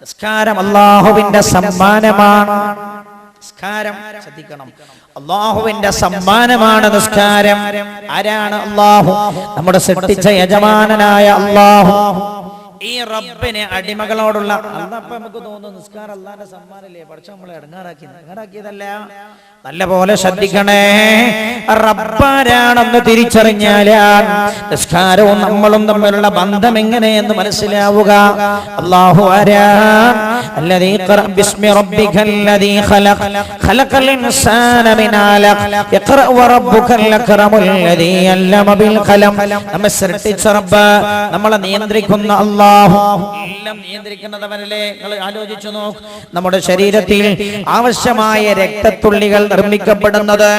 നിസ്കാരം അള്ളാഹുവിന്റെ സമ്മാനമാണ്. നിസ്കാരം ശ്രദ്ധിക്കണം. അള്ളാഹുവിന്റെ സമ്മാനമാണ് നിസ്കാരം. ആരാണ് അള്ളാഹു? നമ്മുടെ സൃഷ്ടിച്ച യജമാനനായ അള്ളാഹു. ഈ റബ്ബിനെ അടിമകളോടുള്ള അന്നപ്പോ നമുക്ക് തോന്നുന്നു നിസ്കാരം അള്ളാന്റെ സമ്മാനല്ലേ പഠിച്ച നമ്മളെ ഇടങ്ങാറാക്കി ഇടങ്ങാറാക്കിയതല്ല നല്ല പോലെ ശ്രദ്ധിക്കണേ റബ്ബാരാണെന്ന് തിരിച്ചറിഞ്ഞാലാണ് നിസ്കാരവും നമ്മളും തമ്മിലുള്ള ബന്ധം എങ്ങനെയെന്ന് മനസ്സിലാവുക അള്ളാഹു ആരാ الذي اقرأ باسم ربك الذي خلق خلق الإنسان من علق اقرأ وربك الأكرم الذي علم بالقلم നമ്മെ സൃഷ്ടിച്ച റബ്ബ് നമ്മളെ നിയന്ത്രിക്കുന്ന അള്ളാഹു എല്ലാം നിയന്ത്രിക്കുന്നതവനല്ലേ നിങ്ങൾ ആലോചിച്ചു നോക്ക്. നമ്മുടെ ശരീരത്തിൽ ആവശ്യമായ രക്തത്തുള്ളികൾ നിർമ്മിക്കപ്പെടുന്നത്.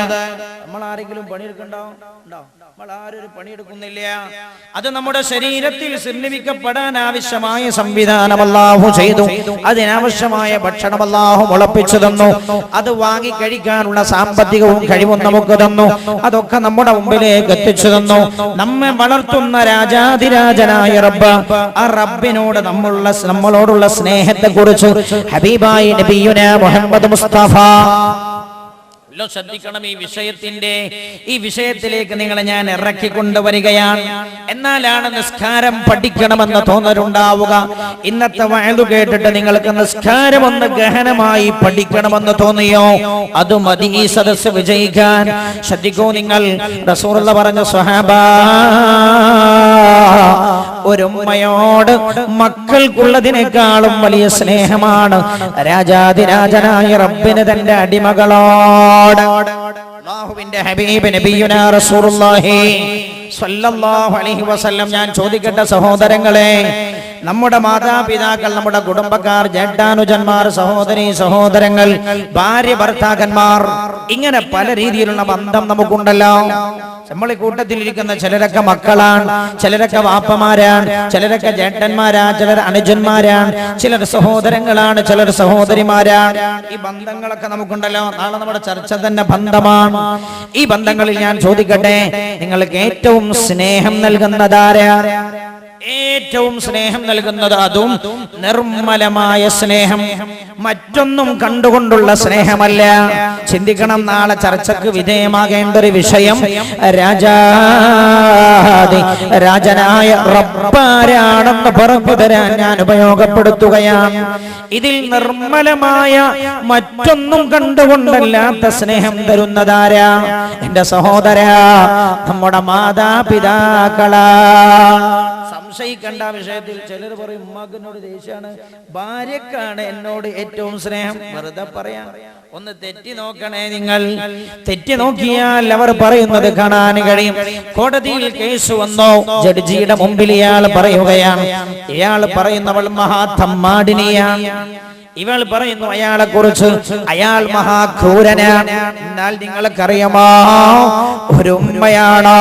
നമ്മൾ ആരെങ്കിലും പണിയെടുക്കണ്ടോ? ഉണ്ടോ? നമ്മൾ ആരും ഒരു പണിയെടുക്കുന്നില്ല. അത് നമ്മുടെ ശരീരത്തിൽ നിർമ്മിക്കപ്പെടാൻ ആവശ്യമായ സംവിധാനം അല്ലാഹു ചെയ്തു. അതിനാവശ്യമായ ഭക്ഷണം അല്ലാഹു മുളപ്പിച്ചു തന്നു. അത് വാങ്ങി കഴിക്കാനുള്ള സാമ്പത്തികവും കഴിവും നമുക്ക് തന്നു. അതൊക്കെ നമ്മുടെ മുമ്പിലേക്ക് എത്തിച്ചു തന്നു. നമ്മെ വളർത്തുന്ന രാജാതിരാജനായ റബ്ബ്. ആ റബ്ബിനോട് നമ്മളുള്ള നമ്മളോടുള്ള സ്നേഹത്തെ കുറിച്ച് ഹബീബായി നബിയുന മുഹമ്മദ് മുസ്തഫ എല്ലോ ശ്രദ്ധിക്കണം ഈ വിഷയത്തിന്റെ ഈ വിഷയത്തിലേക്ക് നിങ്ങളെ ഞാൻ ഇറക്കി കൊണ്ടുവരികയാണ്. എന്നാലാണ് നിസ്കാരം പഠിക്കണമെന്ന് തോന്നലുണ്ടാവുക. ഇന്നത്തെ വയലു കേട്ടിട്ട് നിങ്ങൾക്ക് നിസ്കാരം ഒന്ന് ഗഹനമായി പഠിക്കണമെന്ന് തോന്നിയോ? അത് മതി ഈ സദസ് വിജയിക്കാൻ. ശ്രദ്ധിക്കൂ നിങ്ങൾ റസൂറുള്ള പറഞ്ഞ സ്വഹാബ. ഒരു ഉമ്മയോട് മക്കൾക്കുള്ളതിനേക്കാളും വലിയ സ്നേഹമാണ് രാജാതിരാജനായ റബ്ബിന് തന്റെ അടിമകളോട്. ഹബീബ് റസൂലുള്ളാഹി സ്വല്ലല്ലാഹു അലൈഹി വസല്ലം ഞാൻ ചോദിക്കട്ടെ സഹോദരങ്ങളെ നമ്മുടെ മാതാപിതാക്കൾ നമ്മുടെ കുടുംബക്കാർ ജഡ്ഡാനുജന്മാർ സഹോദരി സഹോദരങ്ങൾ ഭാര്യ ഭർത്താക്കന്മാർ ഇങ്ങനെ പല രീതിയിലുള്ള ബന്ധം നമുക്കുണ്ടല്ലോ. നമ്മൾ ഈ കൂട്ടത്തിലിരിക്കുന്ന ചിലരൊക്കെ മക്കളാണ് ചിലരൊക്കെ വാപ്പമാരാണ് ചിലരൊക്കെ ജേട്ടന്മാരാണ് ചിലർ അനുജന്മാരാണ് ചിലർ സഹോദരങ്ങളാണ് ചിലർ സഹോദരിമാരാണ്. ഈ ബന്ധങ്ങളൊക്കെ നമുക്കുണ്ടല്ലോ. നാളെ നമ്മുടെ ചർച്ച തന്നെ ബന്ധമാണ്. ഈ ബന്ധങ്ങളിൽ ഞാൻ ചോദിക്കട്ടെ നിങ്ങൾക്ക് ഏറ്റവും സ്നേഹം നൽകുന്നതാരാ ഏറ്റവും സ്നേഹം നൽകുന്നത് അതും നിർമ്മലമായ സ്നേഹം. മറ്റൊന്നും കണ്ടുകൊണ്ടുള്ള സ്നേഹമല്ല. ചിന്തിക്കണം നാളെ ചർച്ചക്ക് വിധേയമാകേണ്ട ഒരു വിഷയം രാജാതി രാജനായ റബ്ബാരാണെന്ന് പറഞ്ഞു തരാൻ ഞാൻ ഉപയോഗപ്പെടുത്തുകയാണ്. ഇതിൽ നിർമ്മലമായ മറ്റൊന്നും കണ്ടുകൊണ്ടല്ലാത്ത സ്നേഹം തരുന്നതാരാ? എന്റെ സഹോദര നമ്മുടെ മാതാപിതാക്കളാ. സംശയിക്കേണ്ട വിഷയത്തിൽ ചിലർ പറയും ഉമ്മാക്കിനോട് ദേഷ്യാണ്. ഭാര്യക്കാണ് എന്നോട് ഏറ്റവും സ്നേഹം. വെറുതെ പറയാ. ഒന്ന് തെറ്റി നോക്കണേ നിങ്ങൾ. തെറ്റി നോക്കിയാൽ അവർ പറയുന്നത് കാണാൻ കഴിയും. കോടതിയിൽ കേസ് വന്നോ? ജഡ്ജിയുടെ മുമ്പിൽ ഇയാൾ പറയുകയാണ്. ഇയാൾ പറയുന്നവൾ മഹാത്തമ്മാടിനിയാണ് ഇവൾ പറയുന്നു അയാളെ കുറിച്ച് അയാൾ മഹാക്രൂരനാണ്. എന്നാൽ നിങ്ങൾക്കറിയാമോ? ഒരു ഉമ്മയാണോ?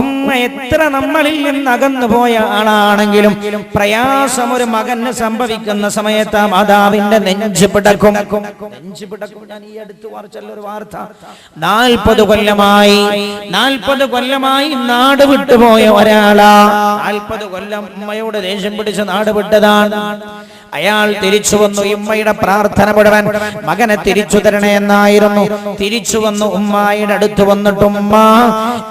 ഉമ്മ എത്ര നമ്മളിൽ നിന്ന് അകന്നു പോയ ആളാണെങ്കിലും പ്രയാസം ഒരു മകന് സംഭവിക്കുന്ന സമയത്ത് ആ മാതാവിന്റെ നെഞ്ച് പിടക്കും. നെഞ്ച് പിടക്കും. ഞാൻ ഈ അടുത്ത് ഒരു വാർത്ത. നാൽപ്പത് കൊല്ലമായി നാൽപ്പത് കൊല്ലമായി നാട് വിട്ടുപോയ ഒരാളാ. നാൽപ്പത് കൊല്ലം ഉമ്മയോട് ദേഷ്യം പിടിച്ച് നാട് വിട്ടതാണ്. അയാൾ തിരിച്ചു വന്നു ഉമ്മയുടെ പ്രാർത്ഥന മുഴുവൻ മകനെ തിരിച്ചു തരണേ എന്നായിരുന്നു. തിരിച്ചു വന്നു ഉമ്മായുടെ അടുത്ത് വന്നിട്ട് ഉമ്മ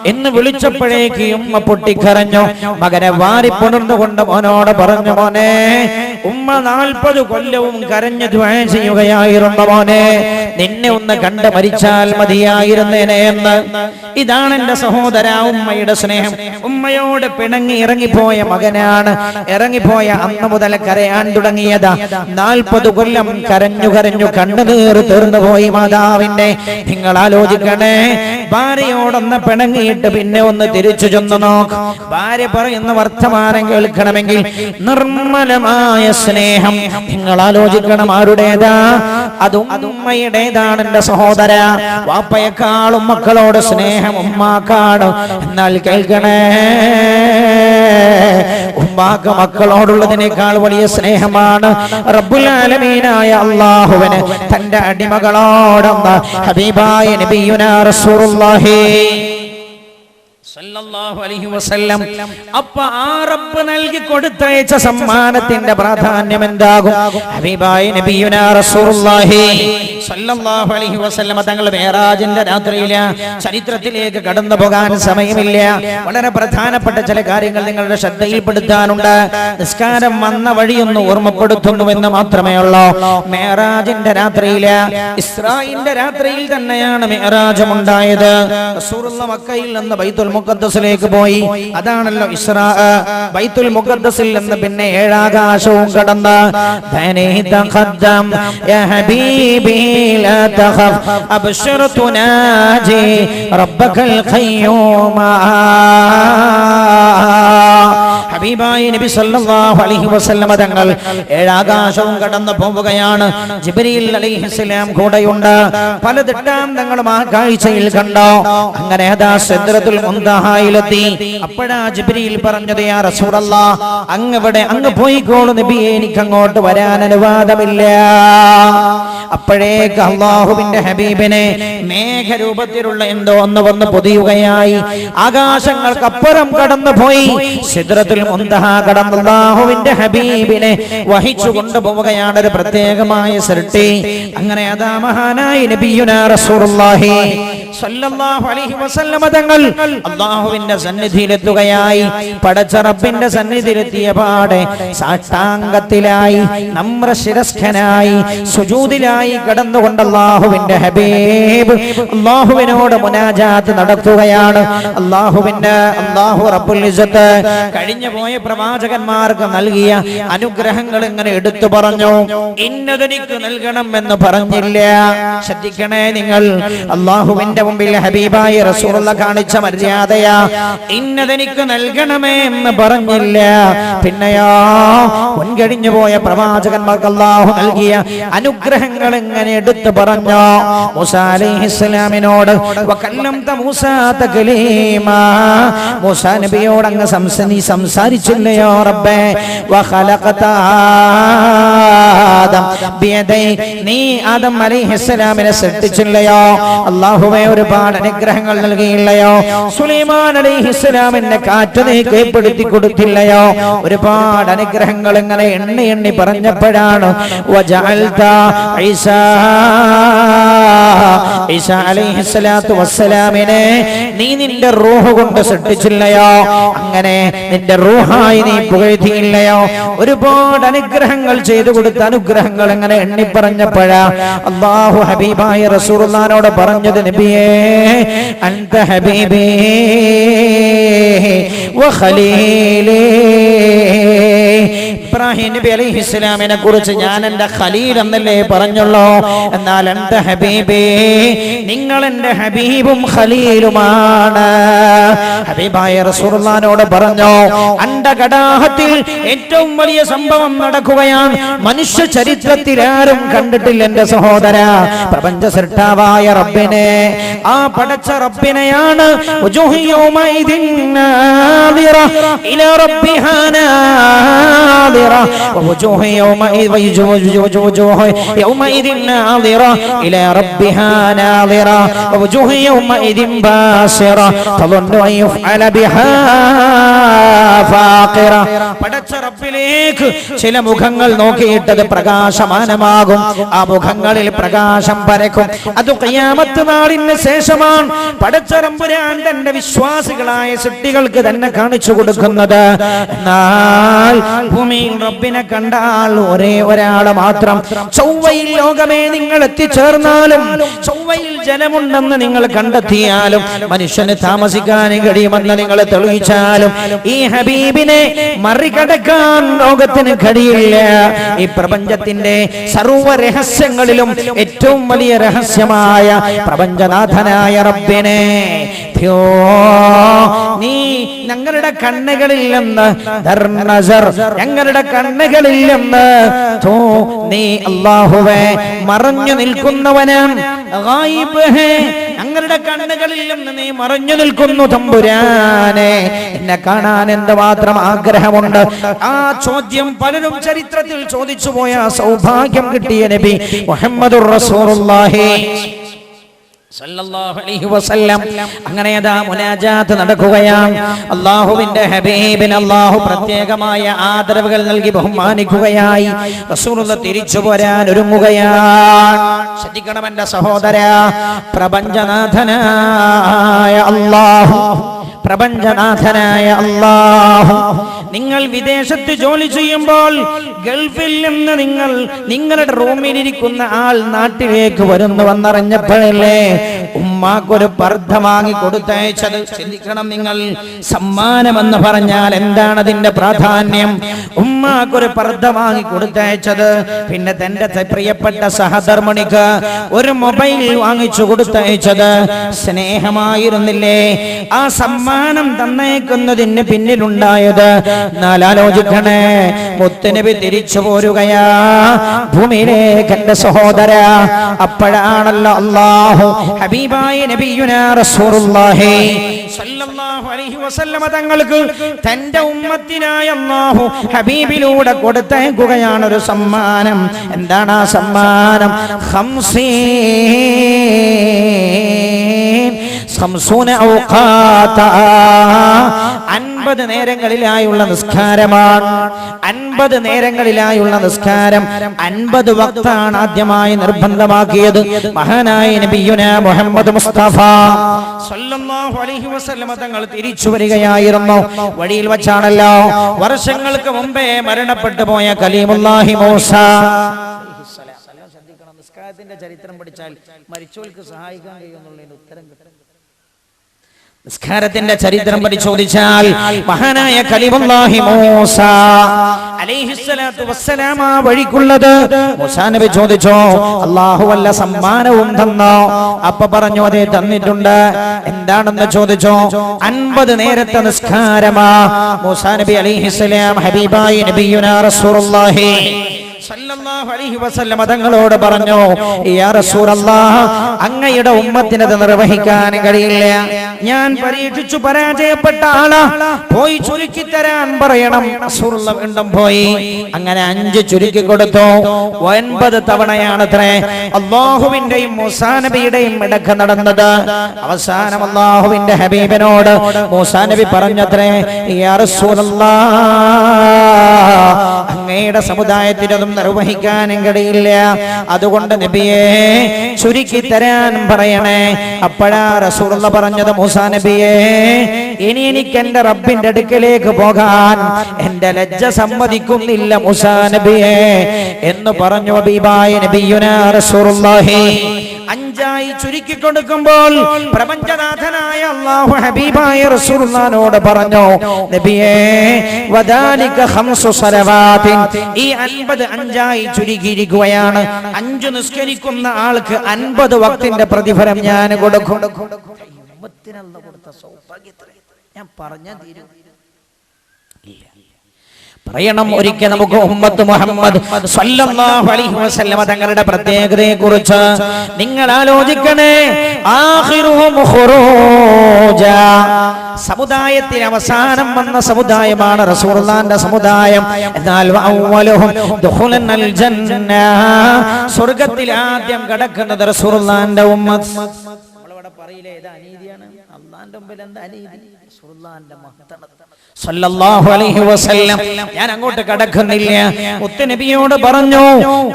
എന്ന് വിളിച്ചപ്പോഴേക്ക് ഉമ്മ പൊട്ടിക്കരഞ്ഞു. മകനെ വാരിപ്പുണർന്നുകൊണ്ട് മോനോട് പറഞ്ഞു മോനെ ഉമ്മ നാൽപ്പത് കൊല്ലവും കരഞ്ഞു ധ്വാനം ചെയ്യുകയായിരുന്നു മോനെ നിന്നെ ഒന്ന് കണ്ട് മരിച്ചാൽ മതിയായിരുന്നേനെ എന്ന്. ഇതാണ് എന്റെ സഹോദര ഉമ്മയുടെ സ്നേഹം. ഉമ്മയോട് പിണങ്ങി ഇറങ്ങിപ്പോയ മകനാണ്. ഇറങ്ങിപ്പോയ അന്ന് മുതൽ കരയാൻ തുടങ്ങിയതാ. നാൽപ്പത് കൊല്ലം കരഞ്ഞു കരഞ്ഞു കണ്ണുനീർ തീർന്നു പോയി മാതാവിന്റെ നിങ്ങൾ ആലോചിക്കണേ ഭാര്യയോടൊന്ന് പിണങ്ങിയിട്ട് പിന്നെ ഒന്ന് തിരിച്ചു ചെന്ന് നോക്ക്. ഭാര്യ പറയുന്ന വർത്തമാനം കേൾക്കണമെങ്കിൽ നിർമ്മലമായ സ്നേഹം. നിങ്ങൾ ആലോചിക്കണം ആരുടേതാ? അതും ഉമ്മയുടേതാണ് എന്റെ സഹോദര. വാപ്പയെക്കാളും മക്കളോട് സ്നേഹം ഉമ്മാക്കാണ്. എന്നാൽ കേൾക്കണേ ഉമ്മാക്ക് മക്കളോടുള്ളതിനേക്കാൾ വലിയ സ്നേഹമാണ് റബ്ബുലാലമീനായ അള്ളാഹുവിന് തന്റെ അടിമകളോടൊന്ന് ഹബീബായ നബിയുന വസല്ലം അപ്പൊ ആ റബ്ബ് നൽകി കൊടുത്തയച്ച സമ്മാനത്തിന്റെ പ്രാധാന്യം എന്താകും? ഹബീബായ നബിയുനാ റസൂലുള്ളാഹി. സല്ലല്ലാഹു അലൈഹി വസല്ലമ ചരിത്രത്തിലേക്ക് കടന്നു പോകാൻ സമയമില്ല. വളരെ പ്രധാനപ്പെട്ട ചില കാര്യങ്ങൾ നിങ്ങളുടെ ശ്രദ്ധയിൽപ്പെടുത്താനുണ്ട്. നിസ്കാരം വന്ന വഴിയൊന്ന് ഓർമ്മപ്പെടുത്തുന്നുവെന്ന് മാത്രമേ ഉള്ളൂ. മേറാജിന്റെ രാത്രിയിൽ ഇസ്രായിന്റെ രാത്രിയിൽ തന്നെയാണ് മേറാജം ഉണ്ടായത് മക്കയിൽ നിന്ന് ബൈത്തുൽ മുഖദ്ദസിലേക്ക് പോയി. അതാണല്ലോ ഇസ്രാ ബൈത്തുൽ മുഖദ്ദസിൽ നിന്ന് പിന്നെ ഏഴാകാശവും കടന്ന് ധനേ തഖദ്ദം യാ ഹബീബി ലാ تخف അബ്ശിർ തുനാജി റബ്ബകൽ ഖയ്യൂമാ ഹബീബായി നബി സല്ലല്ലാഹു അലൈഹി വസല്ലമ തങ്ങൾ ഏഴാകാശവും കടന്നു പോവുകയാണ്. ജിബ്രീൽ അലൈഹിസ്സലാം കൂടെയുണ്ട്. പല ദൃഷ്ടാന്തങ്ങളും ആ കാഴ്ചയിൽ കണ്ടോ? അങ്ങനെ ഏതാ സിദ്റത്തുൽ മുന്തഹായിലെത്തി അപ്പോഴാ ജിബ്രീൽ പറഞ്ഞത് യാ റസൂലല്ലാ അങ്ങ് ഇവിടെ അങ്ങ് പോയിക്കോളൂ നബി എനിക്ക് അങ്ങോട്ട് വരാൻ അനുവാദമില്ല. അപ്പോഴേക്ക് അള്ളാഹുവിന്റെ ഹബീബിനെ മേഘരൂപത്തിലുള്ള എന്തോ ഒന്ന് വന്ന് പൊതിയുകയായി. ആകാശങ്ങൾക്കപ്പുറം കടന്നു പോയി സിദ്റത്തുൽ മുന്തഹ കടന്ന് അള്ളാഹുവിന്റെ ഹബീബിനെ വഹിച്ചു കൊണ്ടുപോവുകയാണ് ഒരു പ്രത്യേകമായ സൃഷ്ടി. അങ്ങനെ അതാ മഹാനായി നബിയുനാ റസൂലുള്ളാഹി. സ്വല്ലല്ലാഹു അലൈഹി വസല്ലമ തങ്ങൾ അള്ളാഹുവിന്റെ സന്നിധിയിലെത്തുകയായി. പടച്ച റബ്ബിന്റെ സന്നിധിയിലെത്തിയ പാടെ സാഷ്ടാംഗത്തിലായി നമ്ര ശിരസ്ഖനായി സുജൂദിലായി കടന്നുകൊണ്ട് അള്ളാഹുവിന്റെ ഹബീബ് അള്ളാഹുവിനോട് മുനാജാത്ത് നടത്തുകയാണ്. അള്ളാഹുവിന്റെ അള്ളാഹു റബ്ബുൽ ഇസ്സത്ത് കഴിഞ്ഞു പോയ പ്രവാചകന്മാർക്ക് നൽകിയ അനുഗ്രഹങ്ങൾ ഇങ്ങനെ എടുത്തു പറഞ്ഞു. ഇന്നതെനിക്ക് നൽകണം എന്ന് പറഞ്ഞില്ല. ശ്രദ്ധിക്കണേ നിങ്ങൾ. അള്ളാഹുവിന്റെ മുമ്പിൽ ഹബീബായി റസൂലുള്ള കാണിച്ച മര്യാദയാ. ഇന്നതെനിക്ക് നൽകണമേ എന്ന് പറഞ്ഞില്ല. പിന്നെയോ മുൻകഴിഞ്ഞു പോയ പ്രവാചകന്മാർക്ക് അള്ളാഹു നൽകിയ അനുഗ്രഹങ്ങൾ എങ്ങനെ എടുത്തു പറഞ്ഞോ? മുസാലിസ്ലാമിനോട് മൂസ നബിയോട് അങ്ങ് സംസ നീ സംസാരിച്ചില്ലയോ റബ്ബേ? നീ ആദം അലൈഹിസ്സലാമിനെ സൃഷ്ടിച്ചില്ലയോ അള്ളാഹുവേ ഒരുപാട് അനുഗ്രഹങ്ങൾ നൽകിയില്ലയോ? സുലൈമാൻ അലൈഹിസ്സലാമിനെ കാറ്റ് നീ കീഴ്പ്പെടുത്തി കൊടുത്തില്ലയോ ഒരുപാട് അനുഗ്രഹങ്ങൾ ഇങ്ങനെ എണ്ണി എണ്ണി പറഞ്ഞപ്പോഴാണ് വജഅൽത ഈസാ അലൈഹി അലൈഹിസ്സലാത്തു വസ്സലാമിനെ നീ നിന്റെ റൂഹ് കൊണ്ട് സൃഷ്ടിച്ചില്ലയോ? അങ്ങനെ നിന്റെ റൂഹായി നീ പുകഴ്ത്തിയില്ലയോ? ഒരുപാട് അനുഗ്രഹങ്ങൾ ചെയ്തു കൊടുത്ത അനുഗ്രഹങ്ങൾ എങ്ങനെ എണ്ണി പറഞ്ഞപ്പോഴാ അള്ളാഹു ഹബീബായ റസൂർനോട് പറഞ്ഞത് നബിയേ അൻത ഹബീബേ വഖലീലേ ഇബ്രാഹിം നബി അലൈഹി ഇസ്ലാമിനെ കുറിച്ച് ഞാൻ എന്റെ ഖലീൽ എന്നല്ലേ പറഞ്ഞുള്ളൂ? എന്നാൽ എന്റെ ഹബീബേ നിങ്ങൾ എന്റെ ഹബീബും ഖലീലുമാണ്. ഹബീബായ റസൂർലാനോട് പറഞ്ഞു അണ്ടകടാഹത്തിൽ ഏറ്റവും വലിയ സംഭവം നടക്കുകയാണ് മനുഷ്യ ചരിത്രത്തിൽ ആരും കണ്ടിട്ടില്ല എന്റെ സഹോദര. പ്രപഞ്ച സൃഷ്ടാവായ റബ്ബിനെ. ആ പടച്ച റബ്ബിനെയാണ് നാദിറ ഇലാ റബ്ബിഹാ بها ناظرة وجوه يومئذ باسرة تظن أن يفعل بها പടച്ച റബ്ബിലേക്ക് ചില മുഖങ്ങൾ നോക്കിയിട്ടത് പ്രകാശമാനമാകും. ആ മുഖങ്ങളിൽ പ്രകാശം പരക്കും. അത് കയ്യാമത്ത് നാളിന് ശേഷമാണ് പടച്ച തന്റെ വിശ്വാസികളായ സൃഷ്ടികൾക്ക് തന്നെ കാണിച്ചു കൊടുക്കുന്നത്. ഭൂമിയിൽ റബ്ബിനെ കണ്ടാൽ ഒരേ ഒരാൾ മാത്രം. ചൊവ്വയിൽ ലോകമേ നിങ്ങൾ എത്തിച്ചേർന്നാലും ചൊവ്വയിൽ ജലമുണ്ടെന്ന് നിങ്ങൾ കണ്ടെത്തിയാലും മനുഷ്യന് താമസിക്കാൻ കഴിയുമെന്ന് നിങ്ങൾ തെളിയിച്ചാലും ഈ ഹബീബിനെ മറികടക്കാൻ ലോകത്തിന് കഴിയില്ല. ഈ പ്രപഞ്ചത്തിന്റെ സർവ രഹസ്യങ്ങളിലും ഏറ്റവും വലിയ രഹസ്യമായ പ്രപഞ്ചനാഥനായ റബ്ബിനെ നീ ഞങ്ങളുടെ കണ്ണുകളിൽ നിന്ന് ഞങ്ങളുടെ കണ്ണുകളിൽ നിന്ന് ഥൂ, നീ അള്ളാഹുവെ മറഞ്ഞു ഹേ. ഞങ്ങളുടെ കണ്ണുകളിൽ നിന്ന് നീ മറഞ്ഞു നിൽക്കുന്നു തമ്പുരാനെ. എന്നെ കാണാൻ എന്ത് മാത്രം ആഗ്രഹമുണ്ട്? ആ ചോദ്യം പലരും ചരിത്രത്തിൽ ചോദിച്ചു പോയ സൗഭാഗ്യം കിട്ടിയ നബി അലൈഹി വസല്ലം അങ്ങനെ അതാ മുനാജാത്ത് നടക്കുകയാണ്. അള്ളാഹുവിന്റെ ഹബീബിന് അള്ളാഹു പ്രത്യേകമായ ആദരവുകൾ നൽകി ബഹുമാനിക്കുകയായി. റസൂലുള്ള തിരിച്ചു പോരാൻ ഒരുങ്ങുകയാണ്. ശ്രദ്ധിക്കണം എന്റെ സഹോദര. പ്രപഞ്ചനാഥനായ അള്ളാഹു പ്രപഞ്ചനാഥനായ അള്ളാഹു നിങ്ങൾ വിദേശത്ത് ജോലി ചെയ്യുമ്പോൾ ഗൾഫിൽ നിന്ന് നിങ്ങൾ നിങ്ങളുടെ റൂമിലിരിക്കുന്ന ആൾ നാട്ടിലേക്ക് വരുന്നു വന്നറിഞ്ഞപ്പോഴല്ലേ ഉമ്മാക്കൊരു പർദ്ധ വാങ്ങി കൊടുത്തയച്ചത്. ചിന്തിക്കണം നിങ്ങൾ. സമ്മാനമെന്ന് പറഞ്ഞാൽ എന്താണ് അതിന്റെ പ്രാധാന്യം? ഉമ്മാക്കൊരു പർദ്ധ വാങ്ങി കൊടുത്തയച്ചത്. പിന്നെ തന്റെ പ്രിയപ്പെട്ട സഹധർമ്മിണിക്ക് ഒരു മൊബൈൽ വാങ്ങിച്ചു കൊടുത്തയച്ചത്. സ്നേഹമായിരുന്നില്ലേ? ആ സമ്മാനം തന്നേക്കുന്നതിന് പിന്നിലുണ്ടായത് എന്നാൽ ആലോചിക്കണേ മുത്തുനബി തിരിച്ചു പോരുകയാ. ഭൂമിയിലേക്ക് എന്റെ സഹോദര അപ്പോഴാണല്ലോ അള്ളാഹു ഹബീബായ നബിയുനാ റസൂലുള്ളാഹി അലൈഹി വസല്ലമ തങ്ങൾക്ക് തന്റെ ഉമ്മത്തിനായ അള്ളാഹു ഹബീബിലൂടെ കൊടുത്തേക്കുകയാണ് ഒരു സമ്മാനം. എന്താണ് ആ സമ്മാനം? ഔഖാത അൻപത് നേരങ്ങളിലായുള്ള നിസ്കാരമാണ്. അൻപത് നേരങ്ങളിലായുള്ള നിസ്കാരം അൻപത് വക്താണ് ആദ്യമായി നിർബന്ധമാക്കിയത്. മഹാനായ നബിയുന മുഹമ്മദ് മുസ്തഫ സല്ലല്ലാഹു അലൈഹി വസല്ലമ തങ്ങൾ തിരിച്ചു വരികയായിരുന്നു. വഴിയിൽ വച്ചാണല്ലോ. വർഷങ്ങൾക്ക് മുമ്പേ മരണപ്പെട്ടു പോയ കലീമുല്ലാഹി മൂസ. നിസ്കാരത്തിന്റെ ചരിത്രം പഠിച്ചാൽ മരിച്ചവർക്ക് സഹായിക്കാൻ കഴിയുമെന്നുള്ളതിന് ഉത്തരം കിട്ടും നിസ്കാരത്തിന്റെ ചരിത്രം പരിശോധിച്ചാൽ മഹാനായ കലിമുല്ലാഹി മൂസ വഴിക്കുള്ളത്. നബി ചോദിച്ചോ അള്ളാഹു വല്ല സമ്മാനവും തന്നോ? അപ്പൊ പറഞ്ഞു അതെ തന്നിട്ടുണ്ട്. എന്താണെന്ന് ചോദിച്ചോ അൻപത് നേരത്തെ നിസ്കാരമാ. മൂസാ നബി അലൈഹിസ്സലാം ഹബീബായി നബിയുനാ റസൂലുള്ളാഹി സല്ലല്ലാഹു അലൈഹി വസല്ലമ തങ്ങളോട് പറഞ്ഞു അങ്ങയുടെ ഉമ്മത്തിനത് നിർവഹിക്കാൻ കഴിയില്ല. ഞാൻ പരീക്ഷിച്ചു പരാജയപ്പെട്ട ആളാ. പോയി ചുരുക്കി തരാൻ പറയണം. വീണ്ടും പോയി. അങ്ങനെ അഞ്ച് ചുരുക്കി കൊടുത്തു. ഒൻപത് തവണയാണത്രേ അള്ളാഹുവിന്റെയും മുസാനബിയുടെയും ഇടയ്ക്ക് നടന്നത്. അവസാനം അള്ളാഹുവിന്റെ ഹബീബിനോട് മുസാനബി പറഞ്ഞത്രേ യാ അങ്ങയുടെ സമുദായത്തിനതും നിർവഹിക്കാനും കഴിയില്ല. അതുകൊണ്ട് നബിയെ ചുരുക്കി തരാൻ പറയണേ. അപ്പോഴാ റസൂലുള്ള പറഞ്ഞത് മൂസാ നബിയെ ഇനി എനിക്ക് എന്റെ റബ്ബിന്റെ അടുക്കലേക്ക് പോകാൻ എന്റെ ലജ്ജ സമ്മതിക്കുന്നില്ല മൂസാ നബിയെ. എന്ന് പറഞ്ഞു ഹബീബായ നബിയുനാ റസൂലുള്ളാഹി. അഞ്ചായി ചുരുക്കി കൊടുക്കുമ്പോൾ പ്രപഞ്ചനാഥനായ അള്ളാഹു ഹബീബായ റസൂലുള്ളാനോട് പറഞ്ഞു നബിയേ വദാലിക ഖംസു സലവാതിൻ ഈ അൻപത് അഞ്ചായി ചുരുക്കിയിരിക്കുകയാണ്. അഞ്ചു നിസ്കരിക്കുന്ന ആൾക്ക് അൻപത് വക്തിന്റെ പ്രതിഫലം ഞാൻ കൊടുക്കും. കൊടുത്ത സൗഭാഗ്യത്തിലെ ഞാൻ പറഞ്ഞ തീരും. പറയണം ഒരിക്കൽ നമുക്ക് ഉമ്മത്ത് മുഹമ്മദ് തങ്ങളുടെ പ്രത്യേകതയെ കുറിച്ച് നിങ്ങൾ ആലോചിക്കണേ. സമുദായത്തിൽ അവസാനം വന്ന സമുദായമാണ് റസൂലുള്ളാന്റെ സമുദായം. എന്നാൽ ജന്ന. സ്വർഗത്തിൽ ആദ്യം കടക്കുന്നത് റസൂലുള്ളാന്റെ ഉമ്മത്ത്. പറയില്ലേ? ഇത് അനീതിയാണ്. അള്ളാന്റെ മുമ്പിൽ എന്താ അനീതി? സല്ലല്ലാഹു അലൈഹി വസല്ലം. ഞാൻ അങ്ങോട്ട് കടക്കുന്നില്ല. മുത്തനബിയോട് പറഞ്ഞു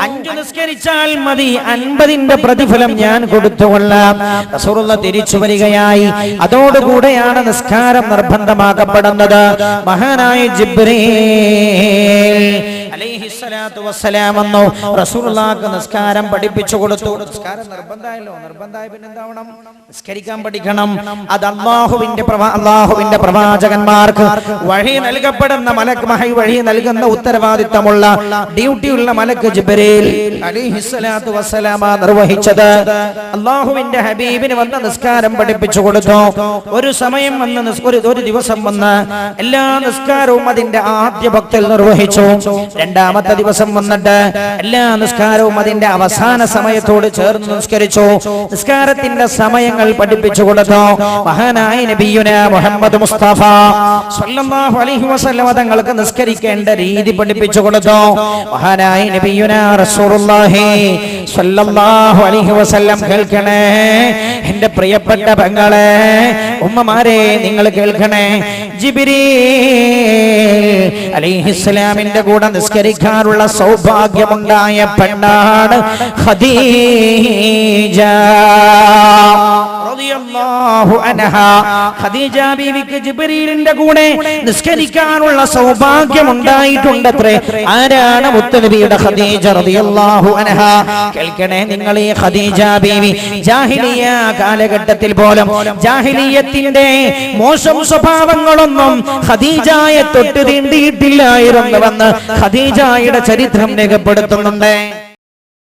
അഞ്ചു നിസ്കരിച്ചാൽ മതി. അൻപതിന്റെ പ്രതിഫലം ഞാൻ കൊടുത്തുകൊള്ളാം. റസൂലുള്ള തിരിച്ചു വരികയായി. അതോടുകൂടെയാണ് നിസ്കാരം നിർബന്ധമാക്കപ്പെടുന്നത്. മഹാനായ ജിബ്രീൽ റസൂലുള്ളാഹിക്ക് നിസ്കാരം പഠിപ്പിച്ചു കൊടുത്തു. നിസ്കരിക്കാൻ പഠിക്കണം. അത് പ്രവാചകന്മാർക്ക് വഴി നൽകപ്പെടുന്ന മലക്ക് മഹൈ വഴി നൽകുന്ന ഉത്തരവാദിത്തമുള്ള ഡ്യൂട്ടിയുള്ള മലക്ക് ജിബ്രീൽ നിർവഹിച്ചത്. അള്ളാഹുവിന്റെ ഹബീബിന് വന്ന നിസ്കാരം പഠിപ്പിച്ചു കൊടുത്തു. ഒരു സമയം വന്ന് ഒരു ദിവസം വന്ന് എല്ലാ നിസ്കാരവും അതിന്റെ ആദ്യ ഭക്തൽ നിർവഹിച്ചു. രണ്ടാമത്തെ ദിവസം വന്നിട്ട് എല്ലാ നിസ്കാരവും അതിന്റെ അവസാന സമയത്തോട് ചേർന്ന് നിസ്കരിച്ചു. നിസ്കാരത്തിന്റെ സമയങ്ങൾ പഠിപ്പിച്ചു കൊടുത്തു. മഹാനായ നബിയുന മുഹമ്മദ് മുസ്തഫ സ്വല്ലല്ലാഹു അലൈഹി വസല്ലം തങ്ങൾക്ക് നിസ്കരിക്കേണ്ട രീതി പഠിപ്പിച്ചു കൊടുത്തു. മഹാനായ നബിയുന റസൂലുള്ളാഹി സല്ലല്ലാഹു അലൈഹി വസല്ലം കേൾക്കണേ. എന്റെ പ്രിയപ്പെട്ട പെങ്ങളെ ഉമ്മമാരെ നിങ്ങൾ കേൾക്കണേ. അലിഹിസ്ലാമിന്റെ കൂടെ നിസ്കരിക്കാനുള്ള സൗഭാഗ്യമുണ്ടായ പെണ്ണാണ് ഖദീജ. റളിയല്ലാഹു അൻഹ ഖദീജ ബീവിക്ക് ജിബ്രീലിന്റെ കൂടെ നിസ്കരിക്കാനുള്ള സൗഭാഗ്യം ഉണ്ടായിട്ടുണ്ടത്രേ ആരാണ് മുത്തനബിയുടെ ഖദീജ റളിയല്ലാഹു അൻഹ കേൾക്കണേ നിങ്ങൾ ഈ ഖദീജ ബീവി ജാഹിലിയ കാലഘട്ടത്തിൽ പോലും ജാഹിലിയത്തിന്റെ മോശം സ്വഭാവങ്ങളൊന്നും ഖദീജയെ തൊട്ട് തീണ്ടിയിട്ടില്ലായിരുന്നുവെന്ന് ഖദീജയുടെ ചരിത്രം രേഖപ്പെടുത്തുന്നുണ്ട്.